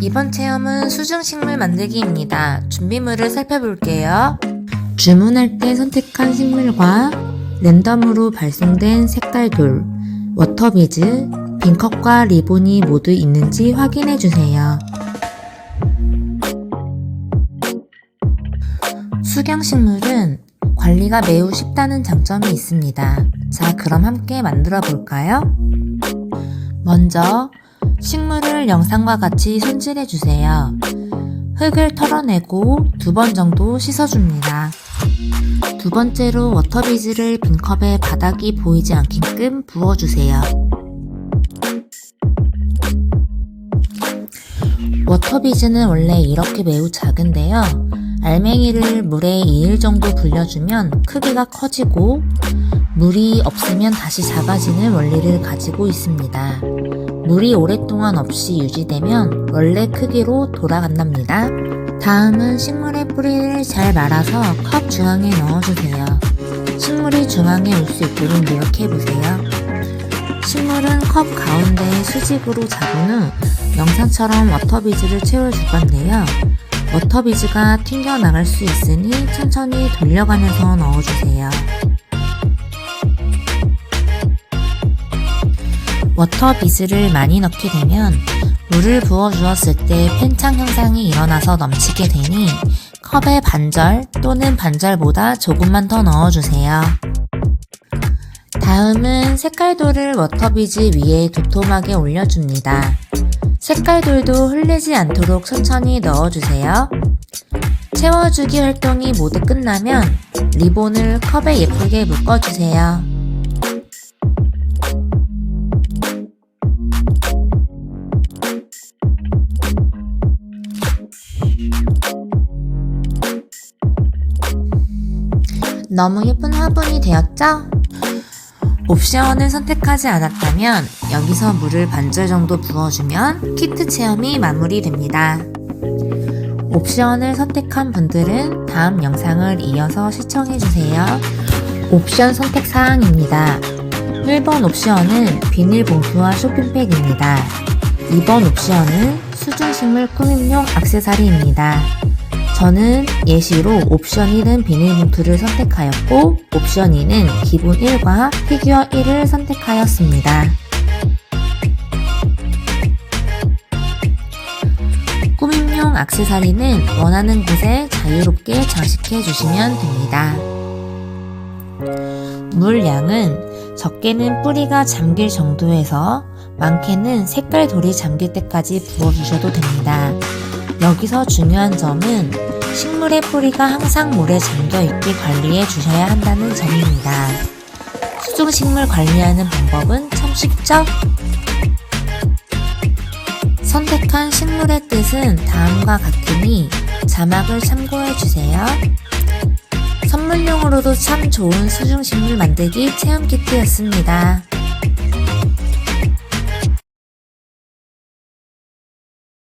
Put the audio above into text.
이번 체험은 수중식물 만들기입니다. 준비물을 살펴볼게요. 주문할 때 선택한 식물과 랜덤으로 발송된 색깔돌, 워터비즈, 빈컵과 리본이 모두 있는지 확인해 주세요. 수경식물은 관리가 매우 쉽다는 장점이 있습니다. 자, 그럼 함께 만들어 볼까요? 먼저 식물을 영상과 같이 손질해 주세요. 흙을 털어내고 두 번 정도 씻어줍니다. 두 번째로 워터비즈를 빈컵에 바닥이 보이지 않게끔 부어주세요. 워터비즈는 원래 이렇게 매우 작은데요. 알맹이를 물에 2일 정도 불려주면 크기가 커지고 물이 없으면 다시 작아지는 원리를 가지고 있습니다. 물이 오랫동안 없이 유지되면 원래 크기로 돌아간답니다. 다음은 식물의 뿌리를 잘 말아서 컵 중앙에 넣어주세요. 식물이 중앙에 올 수 있도록 노력해보세요. 식물은 컵 가운데에 수직으로 잡은 후 영상처럼 워터비즈를 채워줄 건데요. 워터비즈가 튕겨나갈 수 있으니 천천히 돌려가면서 넣어주세요. 워터비즈를 많이 넣게 되면 물을 부어주었을 때 팽창 현상이 일어나서 넘치게 되니 컵의 반절 또는 반절보다 조금만 더 넣어주세요. 다음은 색깔돌을 워터비즈 위에 도톰하게 올려줍니다. 색깔돌도 흘리지 않도록 천천히 넣어주세요. 채워주기 활동이 모두 끝나면 리본을 컵에 예쁘게 묶어주세요. 너무 예쁜 화분이 되었죠? 옵션을 선택하지 않았다면 여기서 물을 반절 정도 부어주면 키트 체험이 마무리됩니다. 옵션을 선택한 분들은 다음 영상을 이어서 시청해주세요. 옵션 선택 사항입니다. 1번 옵션은 비닐봉투와 쇼핑백입니다. 2번 옵션은 수중식물 꾸밈용 액세서리입니다. 저는 예시로 옵션 1은 비닐봉투를 선택하였고 옵션 2는 기본 1과 피규어 1을 선택하였습니다. 꾸밈용 액세서리는 원하는 곳에 자유롭게 장식해 주시면 됩니다. 물량은 적게는 뿌리가 잠길 정도에서 많게는 색깔 돌이 잠길 때까지 부어주셔도 됩니다. 여기서 중요한 점은 식물의 뿌리가 항상 물에 잠겨 있게 관리해 주셔야 한다는 점입니다. 수중식물 관리하는 방법은 참 쉽죠? 선택한 식물의 뜻은 다음과 같으니 자막을 참고해 주세요. 선물용으로도 참 좋은 수중식물 만들기 체험 키트였습니다.